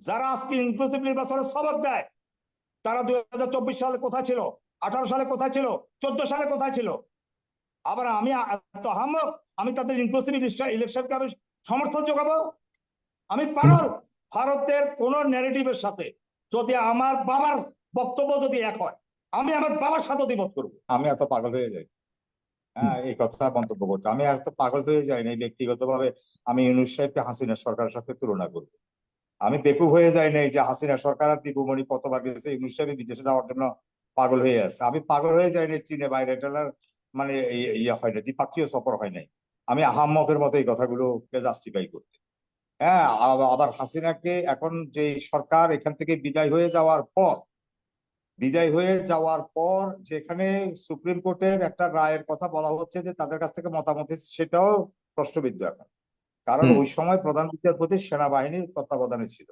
যারা আজকে ইনক্লুসিভ নির্বাচনের সবক দেয়, তারা দুই হাজার চব্বিশ সালে কোথায় ছিল? আঠারো সালে কোথায় ছিল? চোদ্দ সালে কোথায় ছিল? আবার আমি এত হামক আমি তাদের ইনক্লুসিভ ইলেকশনকে আমি সমর্থন যোগাবো? আমি পাগল। ভারতের কোন ন্যারেটিভের সাথে যদি আমার বাবার বক্তব্য যদি এক হয়, আমি আমার বাবার সাথে দ্বিমত করব। আমি এত পাগল হয়ে যাই। হ্যাঁ এই কথা মন্তব্য করছি। আমি এত পাগল হয়ে যাই না ব্যক্তিগতভাবে আমি ইউনুস সাহেবকে হাসিনা সরকারের সাথে তুলনা করব। আমি বেকুব হয়ে যাই নাই যে হাসিনা সরকার আর দীপুমণি কতবার গেছে সাহেব বিদেশে যাওয়ার জন্য পাগল হয়ে আছে। আমি পাগল হয়ে যাই নাই চীনে বাইরে মানে ইয়ে হয় না দ্বিপাক্ষীয় সফর হয় নাই। আমি আহাম্মকের মতো এই কথাগুলোকে জাস্টিফাই করতে। হ্যাঁ আবার হাসিনাকে এখন যে সরকার এখান থেকে বিদায় হয়ে যাওয়ার পর, বিদায় হয়ে যাওয়ার পর যেখানে সুপ্রিম কোর্টের একটা রায়ের কথা বলা হচ্ছে যে তাদের কাছ থেকে মতামত সেটাও প্রশ্নবিদ্ধ এখন। কারণ ওই সময় প্রধান বিচারপতি সেনাবাহিনীর তত্ত্বাবধানে ছিল।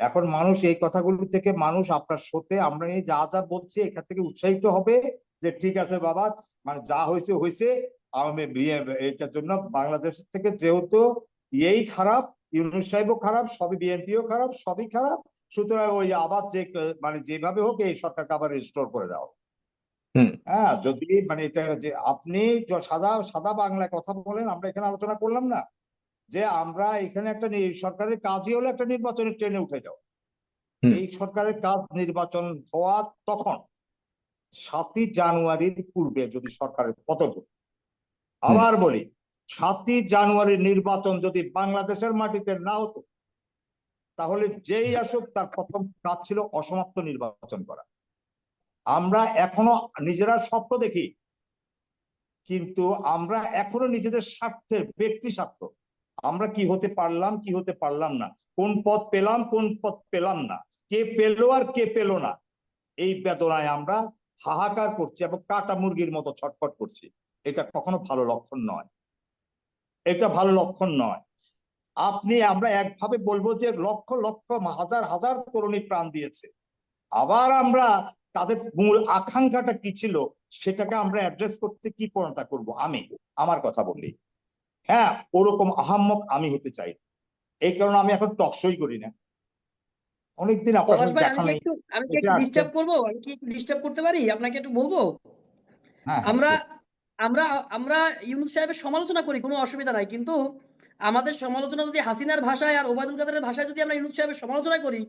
এখন মানুষ এই কথাগুলো থেকে মানুষ আপনার সত্যি আমরা এই যা যা বলছি এখান থেকে উৎসাহিত হবে যে ঠিক আছে বাবা মানে যা হয়েছে হয়েছে। আমি বিয়ে- এটার জন্য বাংলাদেশ থেকে যেহেতু এই খারাপ ইউনুস সাহেবও খারাপ সবই বিএনপিও খারাপ সবই খারাপ। সুতরাং ওই আবার যে মানে যেভাবে হোক এই সরকারকে আবার রেস্টোর করে দেওয়া। হ্যাঁ যদি মানে এটা যে আপনি সাদা সাদা বাংলায় কথা বলেন আমরা এখানে আলোচনা করলাম না যে আমরা এখানে একটা সরকারের কাজই হলো একটা নির্বাচনের ট্রেনে উঠে যাও এই সরকারের কাজ নির্বাচন হওয়া তখন সাতই জানুয়ারির পূর্বে যদি সরকারের পতন আবার বলি সাতই জানুয়ারির নির্বাচন যদি বাংলাদেশের মাটিতে না হতো তাহলে যেই আসুক তার প্রথম কাজ ছিল অসমাপ্ত নির্বাচন করা। আমরা এখনও নিজেরা স্বপ্ন দেখি, কিন্তু আমরা এখনও নিজেদের স্বার্থের ব্যক্তি স্বার্থ। আমরা কি হতে পারলাম, কি হতে পারলাম না? কোন পথ পেলাম, কোন পথ পেলাম না? কে পেল আর কে পেল না? এই বেদনায় আমরা হাহাকার করছি এবং কাটা মুরগির মতো ছটফট করছি। এটা কখনো ভালো লক্ষণ নয়। এটা ভালো লক্ষণ নয়। আপনি, আমরা একভাবে বলব যে লক্ষ লক্ষ হাজার হাজার তরুণী প্রাণ দিয়েছে। আবার আমরা তাদের মূল আকাঙ্ক্ষাটা কি ছিল? সেটাকে আমরা অ্যাড্রেস করতে কি প্রণতা করব? আমি আমার কথা বললি হ্যাঁ ওরকম আহাম্মক আমি হতে চাই এই কারণে আমি এখন টকসই করি না। অনেকদিন আপনার সাথে দেখা আমি কি নেই। একটু আমি কি একটু ডিস্টার্ব করব? আমি কি একটু ডিস্টার্ব করতে পারি? আপনাকে একটু বলব? হ্যাঁ আমরা আমরা আমরা ইউনুস সাহেবের সমালোচনা করি কোনো অসুবিধা নাই। কিন্তু আমাদের সমালোচনা যদি হাসিনার ভাষায় আর ওবায়দুল কাদেরের ভাষায় যদি আমরা ইউনুস সাহেবের সমালোচনা করি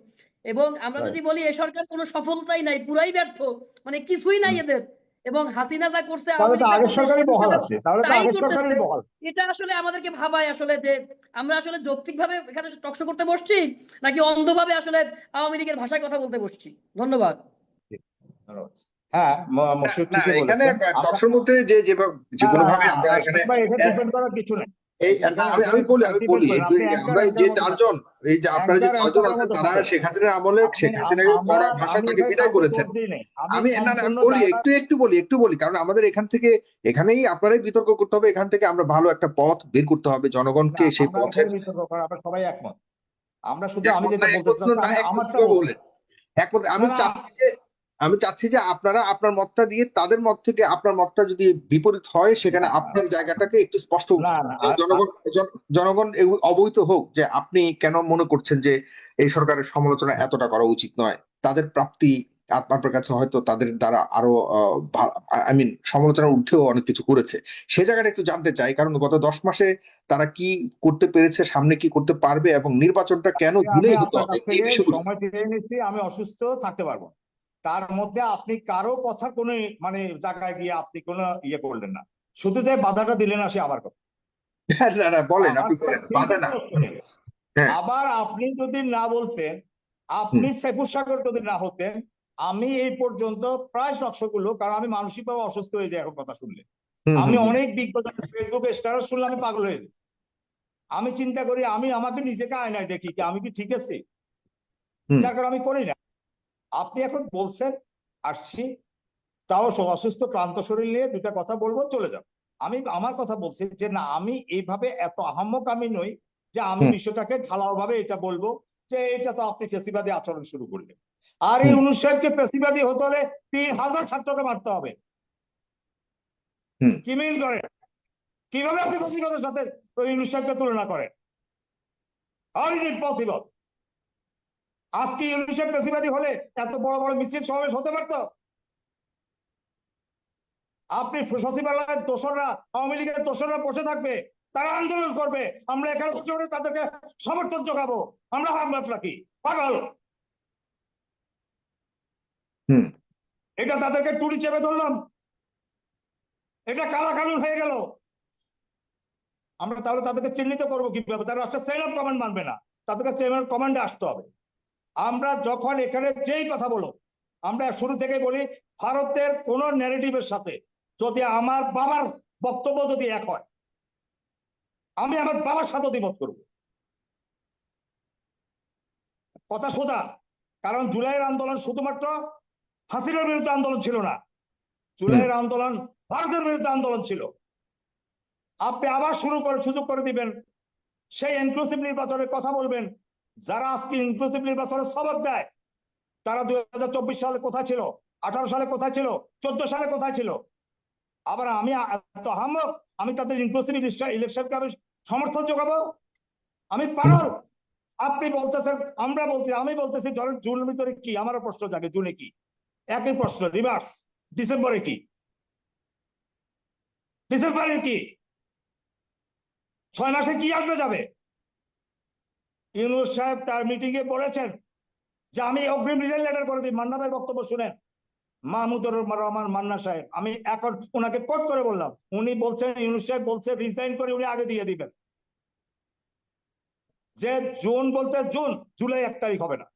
এবং আমরা যদি বলি এই সরকার কোনো সফলতাই নাই পুরাই ব্যর্থ মানে কিছুই নাই এদের। এবং হাসিনা যা করছে এটা আসলে আমাদেরকে ভাবায় আসলে যে আমরা আসলে যৌক্তিকভাবে এখানে টকশো করতে বসছি নাকি অন্ধভাবে আসলে আওয়ামী লীগের ভাষায় কথা বলতে বসছি? ধন্যবাদ। ধন্যবাদ। হ্যাঁ এখানে টকশোর মধ্যে যে যেভাবে যে কোনো ভাবে আমরা এখানে কিছু নেই। এই আমি বলি আমি বলি আমরা যে চারজন এই যে আপনারা যে একবার আছেন তারা শেখ হাসিনার আমলে শেখ হাসিনাকে কড়া ভাষায় তাকে বিদায় করেছেন। দোষ দিই নাই। আমি না না বলি একটু একটু বলি একটু বলি কারণ আমাদের এখান থেকে এখানেই আপনারাই বিতর্ক করতে হবে এখান থেকে আমরা ভালো একটা পথ বের করতে হবে জনগণকে সেই পথের বিতর্ক করা, আমরা সবাই একমত। আমরা শুধু আমি যেটা বলতে চাচ্ছি আমি একমত চাচ্ছি যে আমি চাচ্ছি যে আপনারা আপনার মতটা দিয়ে তাদের মত থেকে আপনার মতটা যদি বিপরীত হয় সেখানে আপনার জায়গাটাকে একটু স্পষ্ট জনগণ জন- জনগণ অবহিত হোক যে আপনি কেন মনে করছেন যে এই সরকারের সমালোচনা এতটা করা উচিত নয়? তাদের প্রাপ্তি আপনার কাছে হয়তো তাদের দ্বারা আরও আই মিন সমালোচনার ঊর্ধ্বেও অনেক কিছু করেছে। সে জায়গাটা একটু জানতে চাই কারণ গত দশ মাসে তারা কি করতে পেরেছে সামনে কি করতে পারবে এবং নির্বাচনটা কেন দিনেই হতে? হবে আমি অসুস্থ থাকতে পারব। তার মধ্যে আপনি কারও কথা কোনো মানে জায়গায় গিয়ে আপনি কোনো ইয়ে করলেন না। শুধু যে বাধাটা দিলেন আসে আমার কথা। না না বলেন আপনি আমার বলেন কথা বাধা না। শুনুন। হ্যাঁ। আবার আপনি যদি না বলতেন আপনি সাইফুর সাগর যদি না হতেন আমি এই পর্যন্ত প্রায় শখগুলো কারণ আমি মানসিকভাবে অসুস্থ হয়ে যাই এখন কথা শুনলে। আমি অনেক বিজ্ঞতা ফেসবুকে স্ট্যাটাস শুনলে আমি পাগল হয়ে যাই। আমি চিন্তা করি আমি আমাকে নিজেকে আয়নায় দেখি কি আমি কি ঠিক আছি। যার কারণে আমি করি না। আপনি এখন বলছেন আসছি। তাও অসুস্থ ক্লান্ত শরীর নিয়ে দুটা কথা বলব চলে যাব আমি আমার কথা বলছি যে না আমি এইভাবে এত আহাম্মক আমি নই যে আমি বিশ্বটাকে ঢালাও ভাবে এটা বলব যে এটা তো আপনি ফেসিবাদী আচরণ শুরু করলেন। আর এই হুম। অনুষ সাহেবকে ফেসিবাদী হতে হলে তিন হাজার ছাত্রকে মারতে হবে। কি মিল করে? কীভাবে আপনি ফেসিবাদের সাথে ওই অনুষ সাহেবকে তুলনা করেন? হাউ ইজ ইট পসিবল আজকে ইউনিসেফ বেশিবাদী হলে এত বড় বড় মিছিল সমাবেশ হতে পারতো? আপনি সচিবালয়ের দোসররা আওয়ামী লীগের দোসররা বসে থাকবে তারা আন্দোলন করবে আমরা এখানে বসে বসে তাদেরকে সমর্থন যোগাবো। আমরা আমরা কি? পাগল? এটা তাদেরকে টুরি চেপে ধরলাম। এটা কালা কানুন হয়ে গেল। আমরা তাহলে তাদেরকে চিহ্নিত করব কীভাবে? তারা রাষ্ট্রের সেল অফ কমান্ড মানবে না। তাদেরকে সেল অফ কমান্ডে আসতে হবে। আমরা যখন এখানে যেই কথা বলো, আমরা শুরু থেকে বলি ভারতের কোন ন্যারেটিভের সাথে যদি আমার বাবার বক্তব্য যদি এক হয়, আমি আমার বাবার সাথে দ্বিমত করব। কথা সোজা, কারণ জুলাইয়ের আন্দোলন শুধুমাত্র হাসিনার বিরুদ্ধে আন্দোলন ছিল না, জুলাইয়ের আন্দোলন ভারতের বিরুদ্ধে আন্দোলন ছিল। আপনি আবার শুরু করে, সুযোগ করে দিবেন, সেই ইনক্লুসিভ নির্বাচনের কথা বলবেন যারা আজকে ইনক্লুসিভ নির্বাচনের সবক দেয়, তারা দুই হাজার চব্বিশ সালে কোথায় ছিল? আঠারো সালে কোথায় ছিল? চোদ্দ সালে কোথায় ছিল? আবার আমি এত আমি তাদের ইনক্লুসিভ ইলেকশনকে আমি সমর্থন যোগাবো? আমি পাগল। আপনি বলতেছেন, আমরা বলতে আমি বলতেছি, ধরেন জুনের ভিতরে কি? আমারও প্রশ্ন জাগে, জুনে কি? একই প্রশ্ন রিভার্স ডিসেম্বরে কি? ডিসেম্বরে কি? ছয় মাসে কি আসবে যাবে? ইউনুস সাহেব তার মিটিং এ বলেছেন যে আমি অগ্রিম রিজাইন লেটার করে দিই। মান্না ভাইয়ের বক্তব্য শুনেন। মাহমুদুর রহমান মান্না সাহেব আমি এখন ওনাকে কোট করে বললাম উনি বলছেন ইউনুস সাহেব বলছে রিজাইন করে উনি আগে দিয়ে দিবেন। যে জুন বলতে জুন জুলাই এক তারিখ হবে না।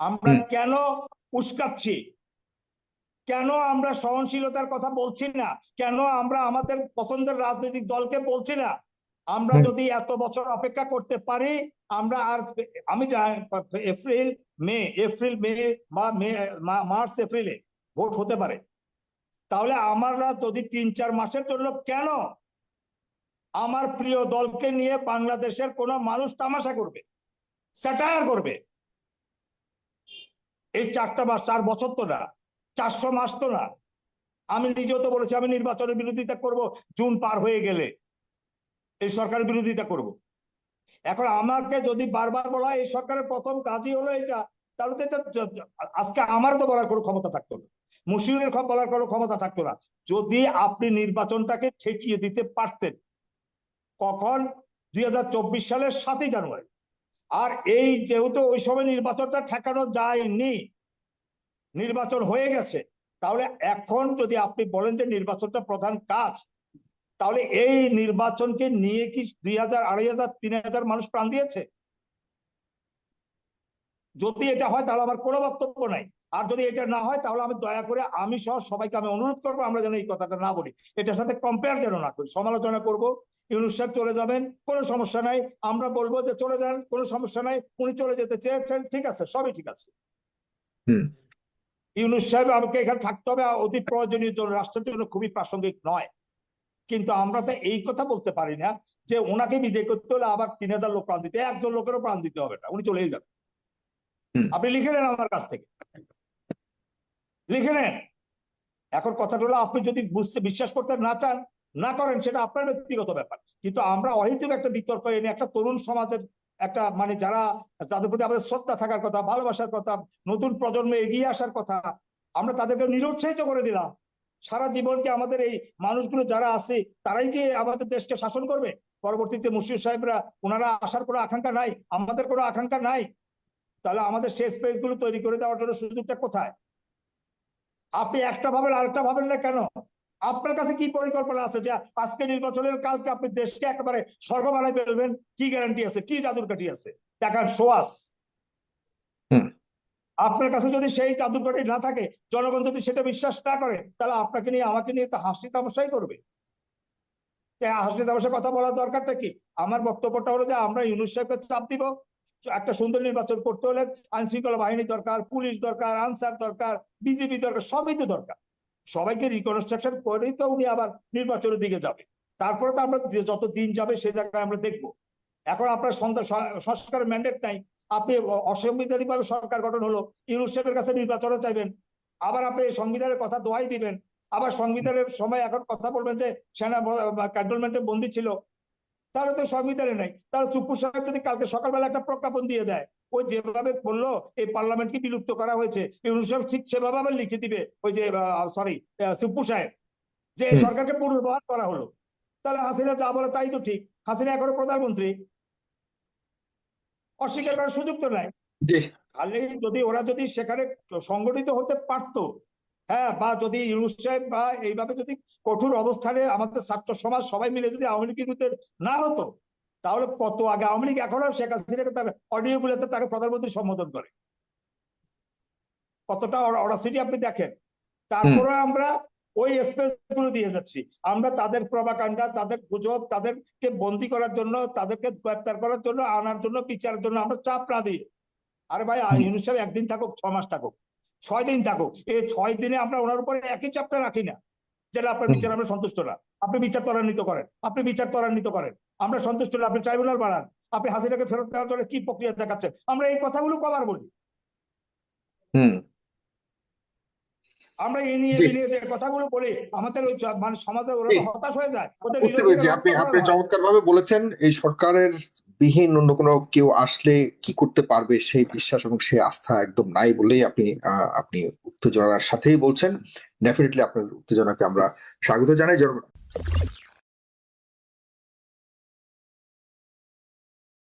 আমরা কেন উস্কাচ্ছি? কেন আমরা সহনশীলতার কথা বলছি না? কেন আমরা আমাদের পছন্দের রাজনৈতিক দলকে বলছি না? আমরা যদি এত বছর অপেক্ষা করতে পারি আমরা আর আমি এপ্রিল মে এপ্রিল মে বা মে মা- মার্চ এপ্রিলে ভোট হতে পারে। তাহলে আমরা যদি তিন চার মাসের জন্য কেন আমার প্রিয় দলকে নিয়ে বাংলাদেশের কোন মানুষ তামাশা করবে স্যাটায়ার করবে? এই চারটা মাস চার বছর তো না চারশো মাস তো না। আমি নিজেও তো বলেছি আমি নির্বাচনের বিরোধিতা করব জুন পার হয়ে গেলে। এই সরকারের বিরোধিতা করব। এখন আমাকে যদি বারবার বলা এই সরকারের প্রথম কাজই হলো এটা, তাহলে তো এটা আজকে আমার তো বলার কোনো ক্ষমতা থাকতো না। মুশিউরের বলার কোনো ক্ষমতা থাকতো না। যদি আপনি নির্বাচনটাকে ঠেকিয়ে দিতে পারতেন, কখন? দুই হাজার চব্বিশ সালের সাতই জানুয়ারি। আর এই যেহেতু ওই সময় নির্বাচনটা ঠেকানো যায়নি, নির্বাচন হয়ে গেছে, তাহলে এখন যদি আপনি বলেন যে নির্বাচনটা প্রধান কাজ তাহলে এই নির্বাচনকে নিয়ে কি দুই হাজার আড়াই হাজার তিন হাজার মানুষ প্রাণ দিয়েছে? যদি এটা হয় তাহলে আমার কোনো বক্তব্য নাই। আর যদি এটা না হয় তাহলে আমি দয়া করে আমি সহ সবাইকে আমি অনুরোধ করব আমরা যেন এই কথাটা না বলি। এটার সাথে কম্পেয়ার যেন না করি সমালোচনা করব। ইউনুস সাহেব চলে যাবেন কোনো সমস্যা নাই। আমরা বলব যে চলে যান কোনো সমস্যা নাই। উনি চলে যেতে চেয়েছেন ঠিক আছে সবই ঠিক আছে। হুম। ইউনুস সাহেব আমাকে এখানে থাকতে হবে। অতি প্রয়োজনীয় জন্য রাষ্ট্রের জন্য খুবই প্রাসঙ্গিক নয়। কিন্তু আমরা তো এই কথা বলতে পারি না যে ওনাকে বিদায় করতে হলে আবার তিন হাজার লোক প্রাণ দিতে একজন লোকেরও প্রাণ দিতে হবে না উনি চলেই যাবেন। আপনি লিখে নেন আমার কাছ থেকে। লিখে নেন। এখন কথাটা হলো আপনি যদি বুঝতে বিশ্বাস করতে না চান না করেন সেটা আপনার ব্যক্তিগত ব্যাপার। কিন্তু আমরা অহেতুক একটা বিতর্ক এনে একটা তরুণ সমাজের একটা মানে যারা তাদের প্রতি আমাদের শ্রদ্ধা থাকার কথা ভালোবাসার কথা নতুন প্রজন্মে এগিয়ে আসার কথা আমরা তাদেরকে নিরুৎসাহিত করে দিলাম। সারা জীবনকে আমাদের এই মানুষগুলো যারা আছে, তারাই কি আমাদের দেশকে শাসন করবে? পরবর্তীতে মুর্শিদ সাহেবরা, ওনারা আসার কোনো আকাঙ্ক্ষা নাই? আমাদের কোনো আকাঙ্ক্ষা নাই? তাহলে আমাদের সেই স্পেসগুলো তৈরি করে দেওয়ার জন্য সুযোগটা কোথায়? আপনি একটা ভাবেন, আরেকটা ভাবেন না কেন? আপনার কাছে কি পরিকল্পনা আছে যে আজকে নির্বাচনের, কালকে আপনি দেশকে একেবারে স্বর্গমালায় ফেলবেন? কি গ্যারান্টি আছে? কি জাদুর কাঠি আছে? টাকার সোয়াস। আপনার কাছে যদি সেই কাঠি না থাকে, জনগণ যদি সেটা বিশ্বাস না করে, তাহলে আপনাকে নিয়ে, আমাকে নিয়ে তো হাসি তামাশাই করবে। হাসি তামাশার কথা বলার দরকারটা কি? আমার বক্তব্যটা হলো যে আমরা ইউনুস সাহেবকে চাপ দিব, একটা সুন্দর নির্বাচন করতে হলে আইন শৃঙ্খলা বাহিনী দরকার, পুলিশ দরকার, আনসার দরকার, বিজেপি দরকার, সবই তো দরকার। সবাইকে রিকনস্ট্রাকশন করেই তো উনি আবার নির্বাচনের দিকে যাবে। তারপরে তো আমরা যত দিন যাবে সে জায়গায় আমরা দেখব। এখন আপনার সংস্কারের ম্যান্ডেট নাই। আপনি অ- অসাংবিধানিক ভাবে সরকার গঠন হলো ইউনুস সাহেবের কাছে নির্বাচনও চাইবেন। আবার আপনি সংবিধানের কথা দোয়াই দিবেন। আবার সংবিধানের সময় এখন কথা বলবেন যে সেনা ক্যান্টনমেন্টে বন্দী ছিল। তাহলে তো সংবিধানে নাই। তাহলে চুপ্পু সাহেব যদি কালকে সকালবেলা একটা প্রজ্ঞাপন দিয়ে দেয় ওই যেভাবে বলল এই পার্লামেন্টকে বিলুপ্ত করা হয়েছে ইউনুস সাহেব ঠিক সেভাবে আবার লিখে দিবে ওই যে সরি সিপ্পু সাহেব যে সরকারকে পুনর্বহার করা হলো। তাহলে হাসিনা যা বলে তাই তো ঠিক। হাসিনা এখনও প্রধানমন্ত্রী। অস্বীকার করার সুযোগ তো নাই। খালি যদি ওরা যদি সেখানে সংগঠিত হতে পারতো হ্যাঁ বা যদি ইউনুস সাহেব বা এইভাবে যদি কঠোর অবস্থানে আমাদের ছাত্র সমাজ সবাই মিলে যদি আওয়ামী লীগের বিরুদ্ধে না হতো তাহলে কত আগে আওয়ামী লীগ এখনও শেখ হাসিনাকে তার অডিও গুলোতে তাকে প্রধানমন্ত্রী সম্বোধন করে। কতটা অরাসিটি আপনি দেখেন। তারপরে আমরা ওই স্পেসগুলো দিয়ে যাচ্ছি। আমরা তাদের প্রভাকাণ্ডা তাদের গুজব তাদেরকে বন্দি করার জন্য তাদেরকে গ্রেপ্তার করার জন্য আনার জন্য বিচারের জন্য আমরা চাপ না দিয়ে। আরে ভাই। ইউনুস সাহেব একদিন থাকুক ছ মাস থাকুক ছয় দিন থাকুক এই ছয় দিনে আমরা ওনার উপরে একই চাপটা রাখি না যেটা আপনার বিচার আমরা সন্তুষ্ট না। আপনি বিচার ত্বরান্বিত করেন আপনি বিচার ত্বরান্বিত করেন। আমরা সন্তুষ্ট না আপনি ট্রাইব্যুনাল বাড়ান আপনি হাসিনাকে ফেরত দেওয়ার জন্য কি প্রক্রিয়া দেখাচ্ছেন? আমরা এই কথাগুলো কবার বলি। হুম। আমরা এই নিয়ে। নিয়ে যে কথাগুলো বলি আমাদের ওই মানে সমাজে ওরা হতাশ হয়ে যায়। বুঝতে পেরেছি। আপনি আপনি চমৎকার ভাবে বলেছেন এই সরকারের বিহীন অন্য কোনো কেউ আসলে কি করতে পারবে সেই বিশ্বাস এবং সেই আস্থা একদম নাই বলেই আপনি আহ, আপনি উত্তেজনার সাথেই বলছেন। ডেফিনেটলি আপনার উত্তেজনাকে আমরা স্বাগত জানাই।